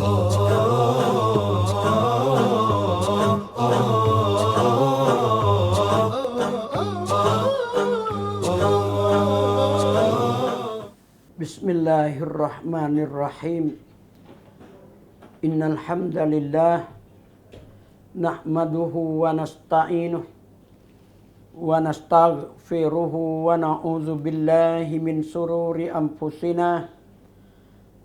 بسم الله الرحمن الرحيم إن الحمد لله نحمده ونستعينه ونستغفره ونعوذ بالله من شرور أنفسنا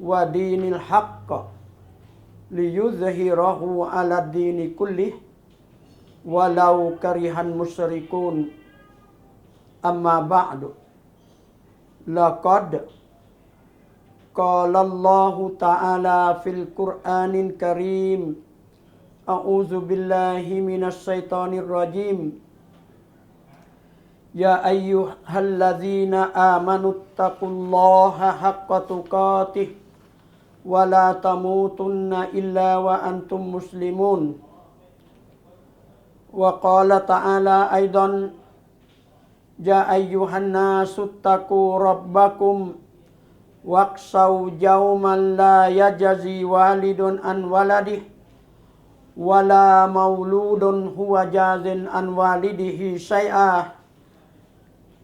ودين الحق ليظهره على الدين كله. ولو كره المشركون. أما بعد. لقد قال الله تعالى في القرآن الكريم أعوذ بالله من الشيطان الرجيم. يا أيها الذين آمنوا اتقوا الله حق تقاته. ولا تموتن إلا وأنتم مسلمون وقال تعالى أيضا يا أيها الناس اتقوا ربكم واقصوا يوما لا يجزي والد عن ولده ولا مولود هو جاز عن والده شيئا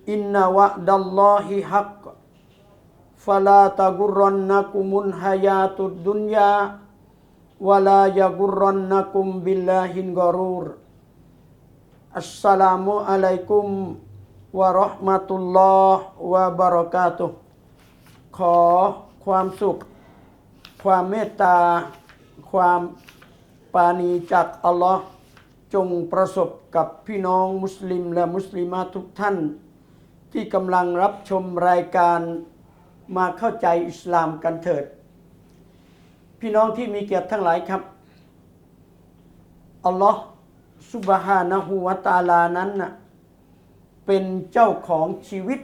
إن وعد الله حق فلا تغرنكم الحياة الدنيا ولا يغرنكم بالله الغرور السلام عليكم ورحمة الله وبركاته ขอความสุข ความเมตตา ความปราณีจากอัลลอฮ์จงประสบกับพี่น้องมุสลิมและมุสลิมาทุกท่าน ที่กำลังรับชมรายการ มาเข้าใจอิสลามกันเถิด พี่น้องที่มีเกียรติทั้งหลายครับอัลลอฮ์สุบฮานะฮูวะตาลานั้นนะเป็นเจ้าของชีวิต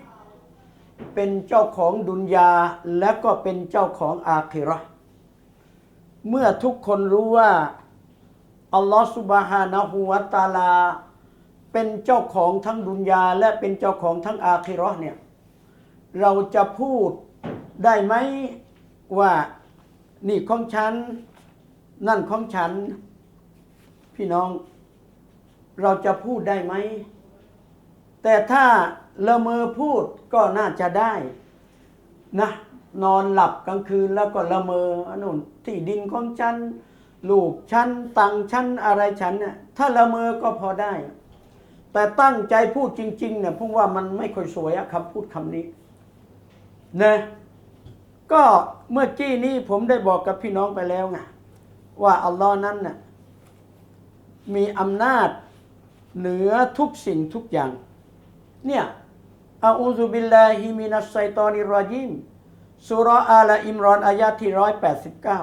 เป็นเจ้าของดุนยาและก็เป็นเจ้าของอาคิราะห์เมื่อทุกคนรู้ว่าอัลลอฮฺสุบฮานะฮูวะตาลา เป็นเจ้าของทั้งดุนยาและเป็นเจ้าของทั้งอาคิราะห์เนี่ยเราจะพูด ได้ไหมว่านี่ของฉัน นั่นของฉัน พี่น้อง เราจะพูดได้ไหม แต่ถ้าละเมอพูดก็น่าจะได้นะนอนหลับกลางคืนแล้วก็ละเมออนนุนที่ดินของฉัน ลูกฉันตังฉันอะไรฉันเนี่ยถ้าละเมอก็พอได้ แต่ตั้งใจพูดจริง ๆ เนี่ยผมว่ามันไม่ค่อยสวยอะคำพูดคำนี้นะ ก็เมื่อกี้นี้ผมได้บอกกับพี่น้องไปแล้วไงว่าอัลลอฮ์นั้นน่ะมีอำนาจเหนือทุกสิ่งทุกอย่าง เนี่ยอาอูซุบิลลาฮิมินัสไซตอนิรรจิมสุราอาลอิมรอนอายาที่ร้อยแปดสิบเก้า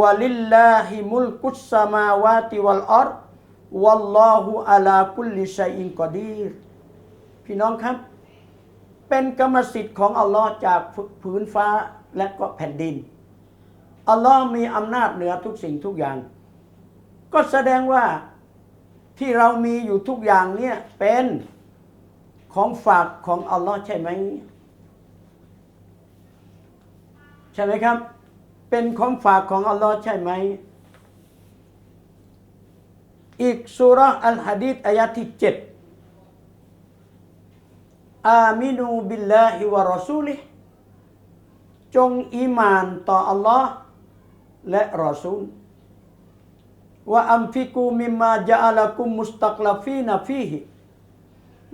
วะลิลลาฮิมุลกุสสมาวาติวัลอัรวัลลอฮุอาลาคุลลิชัยอินกอดีรพี่น้องครับ เป็นกรรมสิทธิ์ของอัลลอฮ์จากผืนฟ้าและก็แผ่นดิน อัลลอฮ์มีอำนาจเหนือทุกสิ่งทุกอย่าง ก็แสดงว่าที่เรามีอยู่ทุกอย่างเนี่ยเป็นของฝากของอัลลอฮ์ใช่ไหมใช่ไหมครับ เป็นของฝากของอัลลอฮ์ใช่ไหมอีกสุรอัลฮะดีษอายะที่เจ็ด อามินูบิลลาฮิวะรอซูลิจงอีมานต่ออัลลอฮ์และรอซูลว่าอัมฟิกูมิมมาจาลักุมมุสตักลาฟีนาฟีฮิ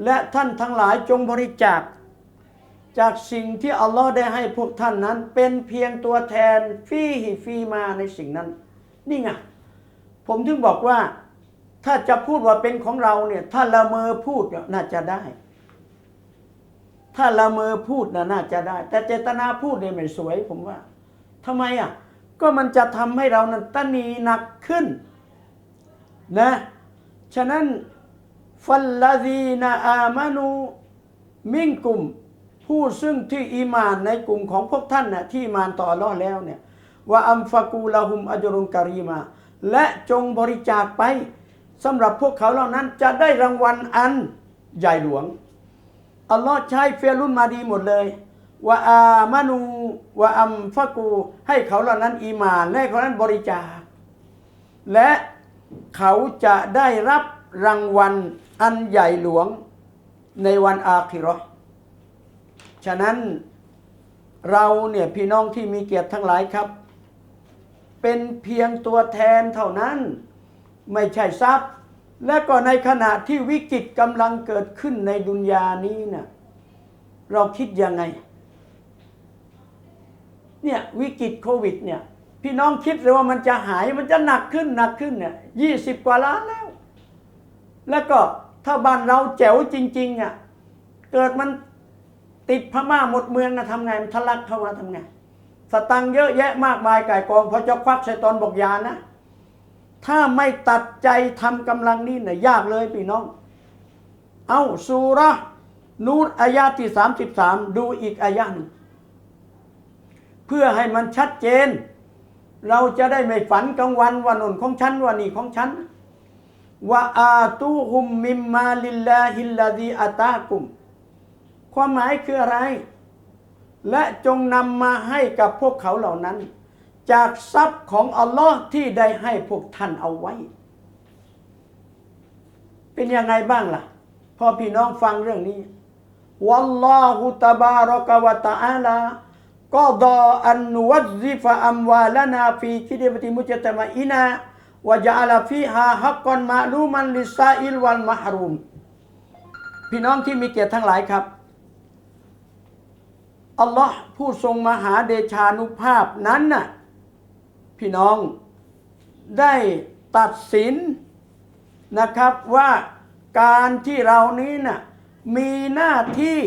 และท่านทั้งหลายจงบริจาค จากสิ่งที่อัลลอฮ์ได้ให้พวกท่านนั้น เป็นเพียงตัวแทนฟีฮิฟีมาในสิ่งนั้น นี่ไงผมถึงบอกว่า ถ้าจะพูดว่าเป็นของเราเนี่ย ถ้าละเมอพูดน่าจะได้ ถ้าละเมอพูดน่ะน่าจะได้ แต่เจตนาพูดเนี่ยไม่สวยผมว่าทำไมอะ ก็มันจะทำให้เรานั้นตนีหนักขึ้นนะฉะนั้นฟัลลาดีนาอามานูมิ่งกุมผู้ซึ่งที่อีมานในกลุ่มของพวกท่านนะที่มานต่ออัลเลอฮ์แล้วเนี่ยว่าอัมฟากูลาหุมอัจรุนการีมา และจงบริจาคไปสำหรับพวกเขาเหล่านั้นจะได้รางวัลอันใหญ่หลวง อัลลอฮ์ใช้เฟียรุนมาดีหมดเลยว่าอามานูว่าอัมฟากู ให้เขาเหล่านั้นอีมานและเขานั้นบริจาค และเขาจะได้รับรางวัลอันใหญ่หลวงในวันอาคิราะห์ฉะนั้นเราเนี่ยพี่น้องที่มีเกียรติทั้งหลายครับ เป็นเพียงตัวแทนเท่านั้น ไม่ใช่ทรัพย์ และก็ในขณะที่วิกฤตกำลังเกิดขึ้นในดุนยานี้นะ่ะเราคิดยังไง เนี่ยวิกฤตโควิดเนี่ยพี่น้องคิดเลยว่ามันจะหายมันจะหนักขึ้นหนักขึ้นเนี่ยยี่สิบกว่าล้านแล้ว แล้วก็ถ้าบ้านเราแจ๋วจริงๆอะเกิดมันติดพม่าหมดเมืองนะทำไงมันทะลักเข้ามาทำไงสตังค์เยอะแยะมากมายไก่กองพอจะควักใส่ตอนบอกยานะ ถ้าไม่ตัดใจทำกำลังนี้เนี่ยยากเลยพี่น้อง เอาสุระนูรอายาที่33ดูอีกอายะหนึ่งเพื่อให้มันชัดเจน เราจะได้ไม่ฝันกลางวันว่านนของฉันว่านี่ของฉันว่าอาตูฮุมมิมมาลิลลาฮิลลาดีอาตากุม ความหมายคืออะไร และจงนำมาให้กับพวกเขาเหล่านั้น จากทรัพย์ของอัลลอฮ์ที่ได้ให้พวกท่านเอาไว้ เป็นยังไงบ้างล่ะพอพี่น้องฟังเรื่องนี้วัลลอฮุตะบารกะวะตะอาลาก็ดออันวัซิฟะอัมวาลนาฟีคิดบติมุจตมะอินาวะจาลาฟีฮาฮักกอนมาลูมันลิซาอิลวัลมะฮรุมพี่น้องที่มีเกียรติทั้งหลายครับอัลลอฮ์ผู้ทรงมหาเดชานุภาพนั้นน่ะ พี่น้องได้ตัดสินนะครับว่าการที่เรานี้น่ะมีหน้าที่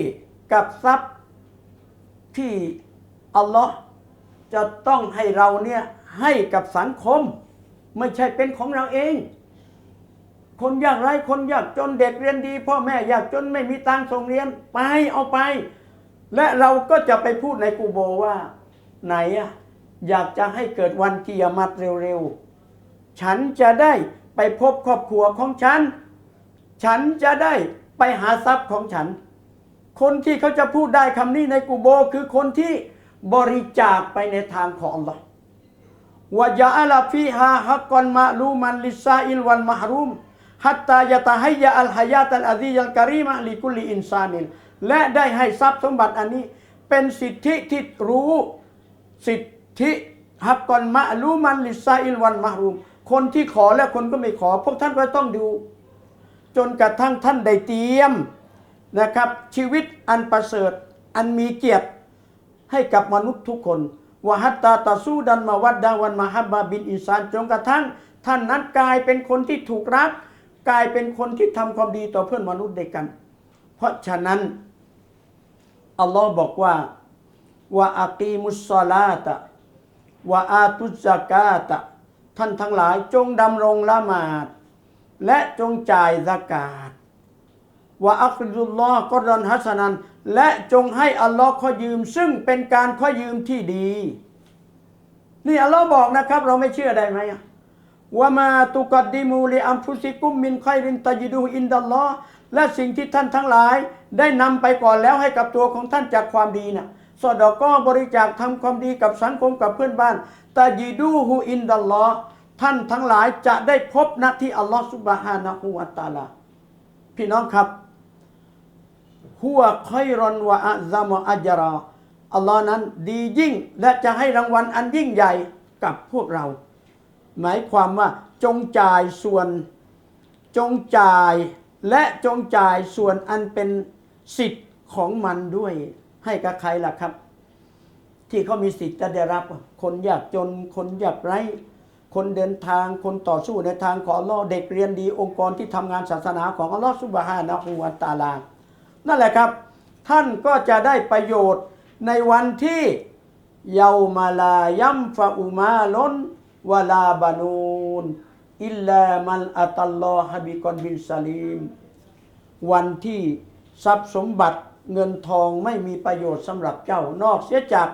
กับทรัพย์ที่อัลลอฮ์จะต้องให้เราเนี่ยให้กับสังคม ไม่ใช่เป็นของเราเอง คนยากไร้คนยากจนเด็กเรียนดี พ่อแม่ยากจนไม่มีตังส่งเรียนไปเอาไป และเราก็จะไปพูดในกูโบว่าไหนอะ อยากจะให้เกิดวันกิยามัตเร็วๆ ฉันจะได้ไปพบครอบครัวของฉัน ฉันจะได้ไปหาทรัพย์ของฉัน คนที่เขาจะพูดได้คำนี้ในกูโบคือคนที่บริจาคไปในทางของ Allah วะยาอัลฟีฮาฮักกอนมาลูมันลิซาอิลวันมหรุมฮัตตายะตาฮัยยะอัลฮายาตัลอาซียัลการีมะลิกุลิอินซานินและได้ให้ทรัพย์สมบัติอันนี้ เป็นสิทธิที่รู้สิทธิ ฮักกอนมะลูมันลิซาอิลวันมหรุมคนที่ขอและคนก็ไม่ขอ พวกท่านก็ต้องดู จนกระทั่งท่านได้เตรียมนะครับ ชีวิตอันประเสริฐ อันมีเกียรติให้กับมนุษย์ทุกคนวะฮัตตาตาสู้ดันมาวัดดาวันมาฮับบาบินอินซานจนกระทั่ง ท่านนั้นกลายเป็นคนที่ถูกรัก กลายเป็นคนที่ทำความดีต่อเพื่อนมนุษย์ด้วยกัน เพราะฉะนั้นอัลลอฮ์บอกว่าว่าอากีมุสซาลาตะ ว่าอาตุสกาตะ ท่านทั้งหลายจงดำรงละหมาด และจงจ่ายซากาตว่าอัคดุลลอฮ์ก็รอนฮัสนัน และจงให้อัลลอฮ์ข้อยืม ซึ่งเป็นการข้อยืมที่ดี นี่อัลลอฮ์บอกนะครับ เราไม่เชื่อได้ไหมว่ามาตุกัดดิมูลิอัมฟุซิกุมมินไครินตายิดูอินดัลลอและสิ่งที่ท่านทั้งหลาย ได้นำไปก่อนแล้วให้กับตัวของท่านจากความดีน่ะ สอดอกก็บริจาคทำความดีกับสังคมกับเพื่อนบ้านตายิดูฮูอินดัลลอท่านทั้งหลายจะได้พบณที่อัลลอฮ์สุบฮานะฮูวะตาลา พี่น้องครับหัวคอยรอนวะอัซามอัจรออัลลอฮ์นั้นดียิ่งและจะให้รางวัลอันยิ่งใหญ่กับพวกเรา หมายความว่าจงจ่ายส่วนจงจ่ายและจงจ่ายส่วนอันเป็นสิทธิ์ของมันด้วย ให้กับใครล่ะครับ ที่เขามีสิทธิ์จะได้รับ คนยากจนคนยากไร้คนเดินทางคนต่อสู้ในทางของลอเด็กเรียนดีองค์กรที่ทำงานศาสนาของอัลลอฮ์สุบฮานะฮูวะตาลา นั่นแหละครับ ท่านก็จะได้ประโยชน์ในวันที่เยามาลายัมฟะอุมาลนวะลาบานูนอิลลามันอัตัลลอฮะบิกอนบินซาลีมวันที่ทรัพย์สมบัติ เงินทองไม่มีประโยชน์สำหรับเจ้านอกเสียจาก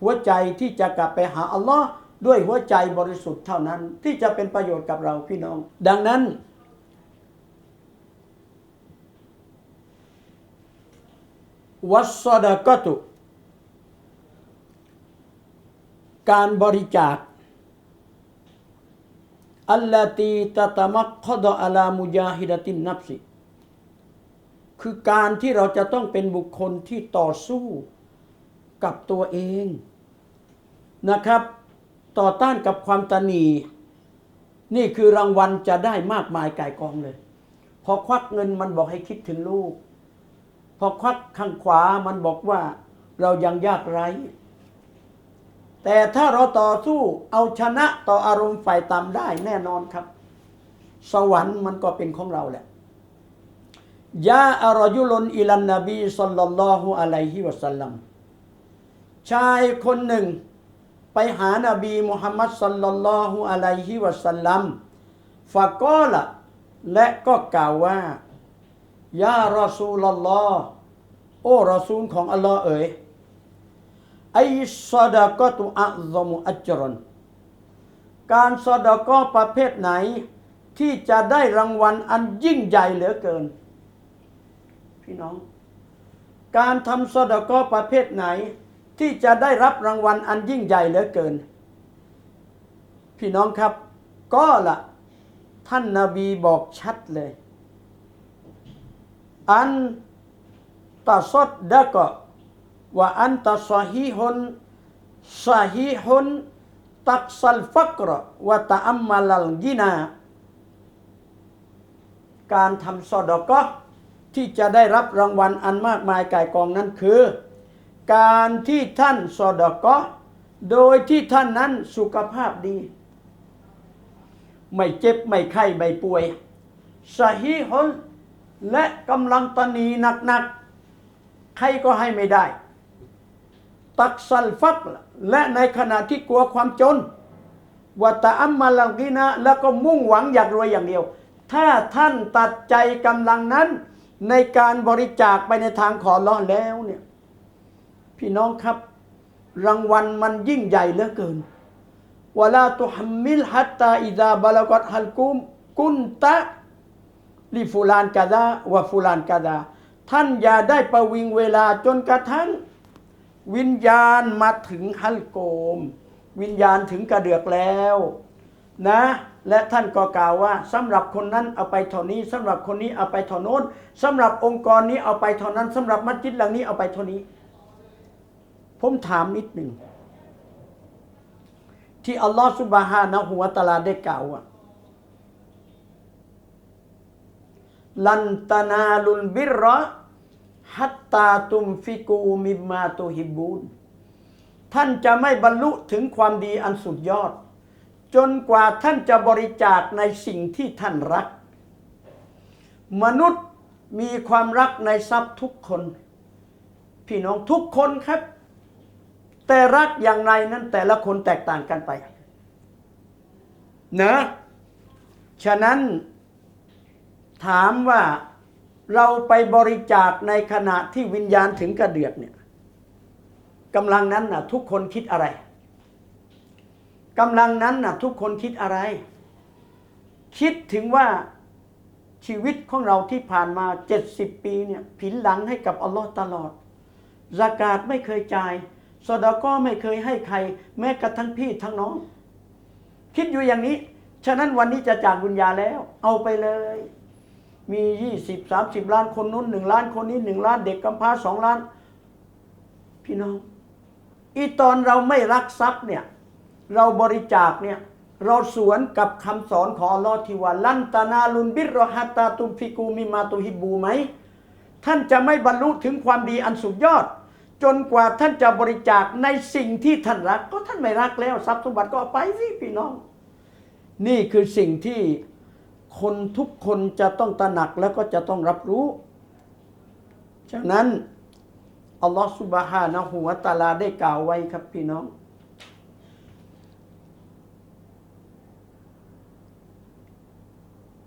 หัวใจที่จะกลับไปหาอัลลอฮ์ด้วยหัวใจบริสุทธิ์เท่านั้น ที่จะเป็นประโยชน์กับเราพี่น้อง ดังนั้น วัสดะกตุ การบริจาคอัลลตีตะตะมักคดอะลามุยาฮิดตินนับสิ คือการที่เราจะต้องเป็นบุคคลที่ต่อสู้กับตัวเองนะครับ ต่อต้านกับความตนี นี่คือรางวัลจะได้มากมายก่ายกองเลย พอควักเงินมันบอกให้คิดถึงลูก พอควักข้างขวามันบอกว่าเรายังยากไร้ แต่ถ้าเราต่อสู้เอาชนะต่ออารมณ์ฝ่ายต่ำได้แน่นอนครับ สวรรค์มันก็เป็นของเราแหละ ยาอารยุลนอิลันนบีสัลลัลลอฮุอะลัยฮิวะสัลลัมชายคนหนึ่ง ไปหานาบีมุฮัมมัดสัลลัลลอฮุอะลัยฮิวะสัลลัมฟะกอละและก็กล่าวว่ายารอซูลลอฮ์โอ้รอซูลของอัลลอฮ์เอ๋ยไอซอดะกตุอัลมุอัจรนการซอดะกอประเภทไหน ที่จะได้รางวัลอันยิ่งใหญ่เหลือเกิน พี่น้อง การทำซดกอประเภทไหนที่จะได้รับรางวัลอันยิ่งใหญ่เหลือเกิน พี่น้องครับ ก็ละท่านนาบีบอกชัดเลย อันตัสดดะกะว่าอันตัสฮีฮุนซาฮีฮุนตักซัลฟักรวะตะอัมมาลัลกินา การทำซดกะ ที่จะได้รับรางวัลอันมากมายก่ายกองนั้นคือ การที่ท่านซอดกะโดยที่ท่านนั้นสุขภาพดี ไม่เจ็บ ไม่ไข้ ไม่ป่วยสฮีฮุนและกำลังตนีหนักๆ ใครก็ให้ไม่ได้ ตักซัลฟักและในขณะที่กลัวความจนวัตอัมมาลังกินะแล้วก็มุ่งหวังอยากรวยอย่างเดียว ถ้าท่านตัดใจกำลังนั้น ในการบริจาคไปในทางขอร้อนแล้วเนี่ยพี่น้องครับ รางวัลมันยิ่งใหญ่เหลือเกินวลาตุฮัมมิลฮัตตาอิดาบาลกัตฮัลกุมกุนตะลิฟูลานกาดาวะฟูลานกาดา ท่านอย่าได้ประวิงเวลาจนกระทั่ง วิญญาณมาถึงฮัลโกม วิญญาณถึงกระเดือกแล้ว นะ และท่านก็กล่าวว่าสำหรับคนนั้นเอาไปเท่านี้สำหรับคนนี้เอาไปเท่าโน้นสำหรับองค์กรนี้เอาไปเท่านั้นสำหรับมัสยิดหลังนี้เอาไปเท่านี้ ผมถามนิดหนึ่งที่อัลลอฮฺสุบฮานะฮูวตะอาลาได้กล่าวว่าลันตานาลุนบิรรฮัตตาตุมฟิกูมิมมาตุฮิบูนท่านจะไม่บรรลุถึงความดีอันสุดยอด จนกว่าท่านจะบริจาคในสิ่งที่ท่านรัก มนุษย์มีความรักในทรัพย์ทุกคน พี่น้องทุกคนครับ แต่รักอย่างไรนั้นแต่ละคนแตกต่างกันไปนะฉะนั้นถามว่าเราไปบริจาคในขณะที่วิญญาณถึงกระเดือกเนี่ยกำลังนั้นนะทุกคนคิดอะไร กำลังนั้นนะทุกคนคิดอะไร คิดถึงว่าชีวิตของเราที่ผ่านมา 70 ปีเนี่ยผินหลังให้กับอัลลอฮ์ตลอดสากาศไม่เคยจ่ายสดาก็ไม่เคยให้ใคร แม้กระทั่งพี่ทั้งน้อง คิดอยู่อย่างนี้ ฉะนั้นวันนี้จะจากบุญญาแล้ว เอาไปเลย มียี่สิบสามสิบล้านคนนู้นหนึ่งล้านคนนี้หนึ่งล้านเด็กกำพร้าสองล้าน พี่น้อง อีตอนเราไม่รักทรัพย์เนี่ย เราบริจาคเนี่ยเราสวนกับคำสอนของอัลลอฮ์ที่ว่าลันตานาลุนบิรรฮัตตาตุมฟิกูมิมาตุฮิบูไหมท่านจะไม่บรรลุถึงความดีอันสุดยอด จนกว่าท่านจะบริจาคในสิ่งที่ท่านรัก ก็ท่านไม่รักแล้วทรัพย์สมบัติก็เอาไปสิพี่น้อง นี่คือสิ่งที่คนทุกคนจะต้องตระหนักแล้วก็จะต้องรับรู้ฉะนั้นอัลลอฮฺสุบฮานะฮูวะตาลาได้กล่าวไว้ครับพี่น้อง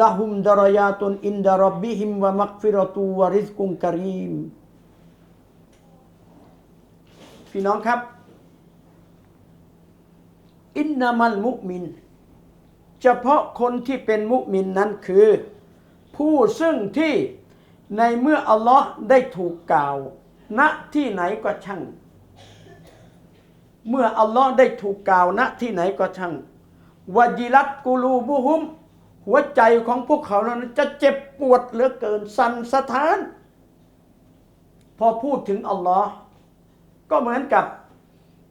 ละหุมดารยาตุนอินดารบบิหิมวะมักฟิรตูวะริสกุงกรีม พี่น้องครับ อินนามัลมุมิน เฉพาะคนที่เป็นมุมินนั้นคือ ผู้ซึ่งที่ในเมื่ออัลลอฮ์ได้ถูกกล่าว ณที่ไหนก็ช่าง เมื่ออัลลอฮ์ได้ถูกกล่าวณที่ไหนก็ช่างวจิลัตกูลูบุฮุม หัวใจของพวกเขานั้นจะเจ็บปวดเหลือเกินสั่นสะท้าน พอพูดถึงอัลลอฮ์ก็เหมือนกับ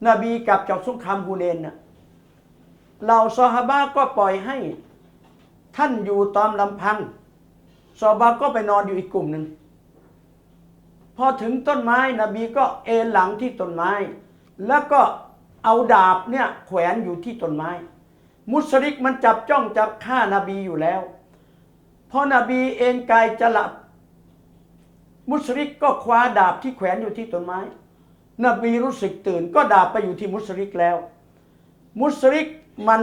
นบีกับจากสงครามฮูเนนนะเราซอฮาบะก็ปล่อยให้ ท่านอยู่ตามลำพังซอบาก็ไปนอนอยู่อีกกลุ่มหนึ่งพอถึงต้นไม้นบีก็เอนหลังที่ต้นไม้ แล้วก็เอาดาบเนี่ยแขวนอยู่ที่ต้นไม้ มุสลิกมันจับจ้องจับฆ่านาบีอยู่แล้ว พอนบีเอนกายจะหลับ มุสลิกก็คว้าดาบที่แขวนอยู่ที่ต้นไม้ นบีรู้สึกตื่นก็ดาบไปอยู่ที่มุสลิกแล้ว มุสลิกมัน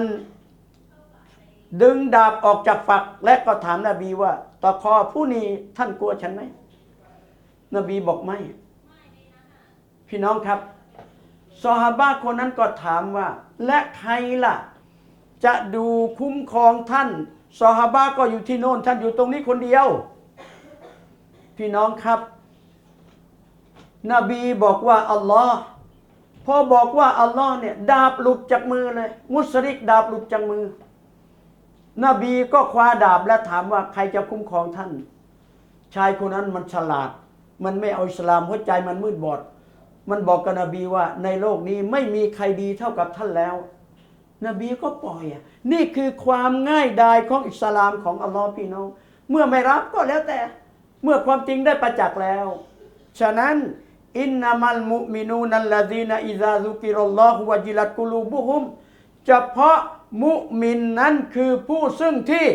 ดึงดาบออกจากฝักและก็ถามนาบีว่าตอคอผู้นี้ท่านกลัวฉันไหม นบีบอกไม่ พี่น้องครับซอฮาบะคนนั้นก็ถามว่า และใครล่ะ จะดูคุ้มครองท่านซอฮาบะก็อยู่ที่โน่นท่านอยู่ตรงนี้คนเดียว พี่น้องครับ นบีบอกว่าอัลลอฮ์พอบอกว่าอัลลอฮ์เนี่ยดาบหลุดจากมือเลย มุสลิกดาบหลุดจากมือ นบีก็คว้าดาบและถามว่าใครจะคุ้มครองท่าน ชายคนนั้นมันฉลาด มันไม่เอาอิสลามหัวใจมันมืดบอด มันบอกกับนบีว่าในโลกนี้ไม่มีใครดีเท่ากับท่านแล้ว นบีก็ปล่อยอะนี่คือความง่ายดายของอิสลามของอัลลอฮ์พี่น้อง เมื่อไม่รับก็แล้วแต่ เมื่อความจริงได้ประจักษ์แล้ว ฉะนั้นอินนามัลมุมินูนัลลาดีนอิซาซุกิรัลลอฮุวะจิลัตกุลูบุฮุมเฉพาะมุมินนั้นคือผู้ซึ่งที่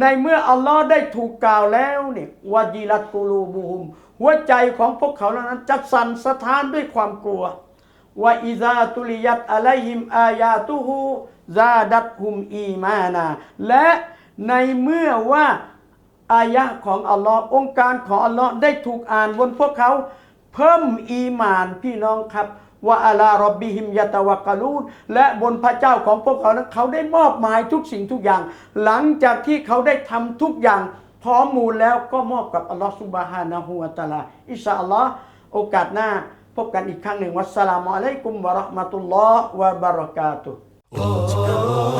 ในเมื่ออัลลอฮ์ได้ถูกกล่าวแล้วเนี่ยวาจิลัตกูลูบุฮุมหัวใจของพวกเขาเหล่านั้นจะสั่นสะท้านด้วยความกลัว ว่าอิซาตุลิยัตอะลัยฮิมอายาตุฮูซาดัตฮุมอีมานา และในเมื่อว่าอายะของอัลลอฮ์องค์การของอัลลอฮ์ได้ถูกอ่านบนพวกเขา เพิ่มอีมานพี่น้องครับว่าอาลารบบิฮิมยะตะวักกะลูนและบนพระเจ้าของพวกเขานั้นเขาได้มอบหมายทุกสิ่งทุกอย่าง หลังจากที่เขาได้ทำทุกอย่าง พร้อมมูลแล้วก็มอบกับอัลลอฮฺสุบฮานะฮูวะตะลาอิชาอัลลอฮ์โอกาสหน้า พบกันอีกครั้งหนึ่งวัสสลามุอะลัยกุมวะเราะห์มะตุลลอฮ์วะบะเราะกาตุฮ์